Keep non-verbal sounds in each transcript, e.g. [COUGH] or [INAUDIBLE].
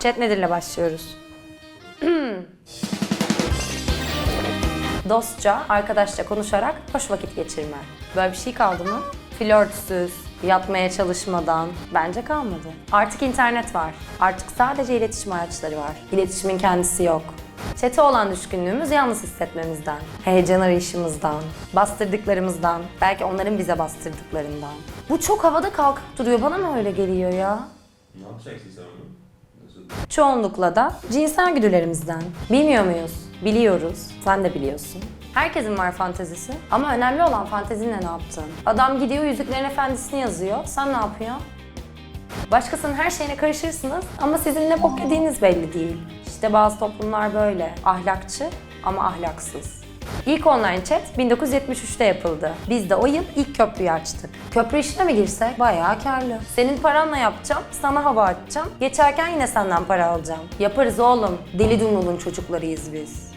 Chat nedirle başlıyoruz. [CLEARS THROAT] Dostça, arkadaşça konuşarak hoş vakit geçirme. Böyle bir şey kaldı mı? Flörtsüz, yatmaya çalışmadan bence kalmadı. Artık internet var. Artık sadece iletişim araçları var. İletişimin kendisi yok. Çete olan düşkünlüğümüz yalnız hissetmemizden, heyecan arayışımızdan, bastırdıklarımızdan, belki onların bize bastırdıklarından. Bu çok havada kalkıp duruyor. Bana mı öyle geliyor ya? Ne yapacaksın sen onu? Çoğunlukla da cinsel güdülerimizden. Bilmiyor muyuz? Biliyoruz. Sen de biliyorsun. Herkesin var fantezisi. Ama önemli olan fantezinle ne yaptın? Adam gidiyor Yüzüklerin Efendisi'ni yazıyor. Sen ne yapıyorsun? Başkasının her şeyine karışırsınız ama sizin ne bok yediğiniz belli değil. İşte bazı toplumlar böyle. Ahlakçı ama ahlaksız. İlk online chat 1973'te yapıldı. Biz de o yıl ilk köprüyü açtık. Köprü işine mi girsek? Bayağı karlı. Senin paranla yapacağım, sana hava atacağım. Geçerken yine senden para alacağım. Yaparız oğlum. Deli Dumrul'un çocuklarıyız biz.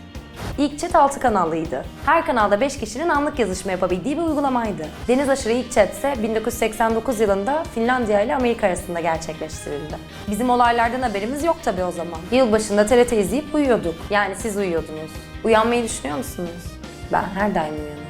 İlk chat 6 kanallıydı. Her kanalda 5 kişinin anlık yazışma yapabildiği bir uygulamaydı. Deniz aşırı ilk chat ise 1989 yılında Finlandiya ile Amerika arasında gerçekleştirildi. Bizim olaylardan haberimiz yok tabii o zaman. Yılbaşında TRT izleyip uyuyorduk. Yani siz uyuyordunuz. Uyanmayı düşünüyor musunuz? Ben her daim uyanıyorum.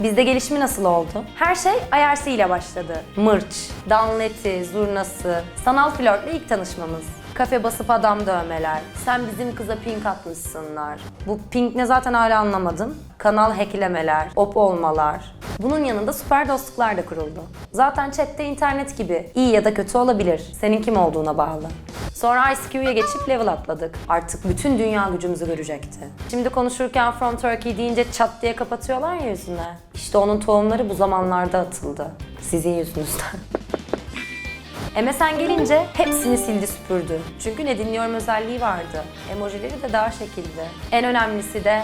Bizde gelişimi nasıl oldu? Her şey IRC ile başladı. Mırç, danleti, zurnası, sanal flörtle ilk tanışmamız. Kafe basıp adam dövmeler. Sen bizim kıza pink atmışsınlar. Bu pink ne zaten hala anlamadım. Kanal hacklemeler, op olmalar. Bunun yanında süper dostluklar da kuruldu. Zaten chatte internet gibi iyi ya da kötü olabilir. Senin kim olduğuna bağlı. Sonra ICQ'ya geçip level atladık. Artık bütün dünya gücümüzü görecekti. Şimdi konuşurken From Turkey deyince çat diye kapatıyorlar ya yüzüne. İşte onun tohumları bu zamanlarda atıldı. Sizin yüzünüzden. [LAUGHS] MSN gelince hepsini sildi süpürdü. Çünkü ne dinliyorum özelliği vardı. Emojileri de daha şekilde. En önemlisi de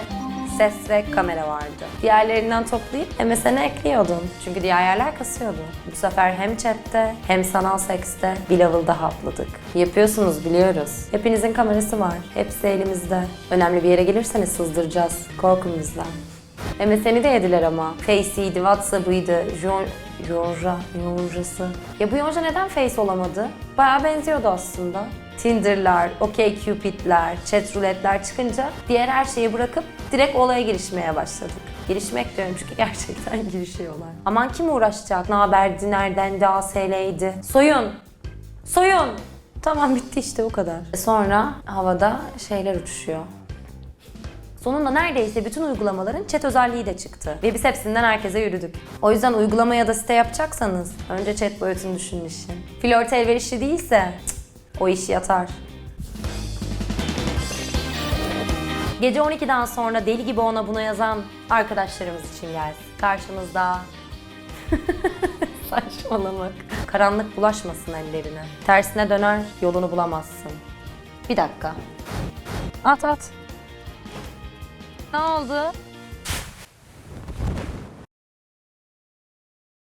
ses ve kamera vardı. Diğerlerinden toplayıp MSN'e ekliyordun. Çünkü diğer yerler kasıyordu. Bu sefer hem chatte hem sanal sekste bir level daha atladık. Yapıyorsunuz biliyoruz. Hepinizin kamerası var. Hepsi elimizde. Önemli bir yere gelirseniz sızdıracağız. Korkun bizden. MSN'i de yediler ama. Face'iydi, WhatsApp'ıydı, Jon... Yonja, Yonjası. Ya bu Yonja neden Face olamadı? Bayağı benziyordu aslında. Tinder'lar, OkCupid'ler, chat roulette'ler çıkınca diğer her şeyi bırakıp direkt olaya girişmeye başladık. Girişmek diyorum çünkü [LAUGHS] gerçekten girişiyorlar. Aman kim uğraşacak? Ne haberdi, neredendi, ASL'ydi? Soyun! Soyun! Tamam bitti işte bu kadar. Sonra havada şeyler uçuşuyor. Sonunda neredeyse bütün uygulamaların chat özelliği de çıktı. Ve biz hepsinden herkese yürüdük. O yüzden uygulama ya da site yapacaksanız önce chat boyutunu düşünün işin. Flört elverişli değilse cık, o iş yatar. Gece 12'den sonra deli gibi ona buna yazan arkadaşlarımız için gelsin. Karşımızda [LAUGHS] saçmalamak. Karanlık bulaşmasın ellerine. Tersine döner yolunu bulamazsın. Bir dakika. At at. Ne oldu?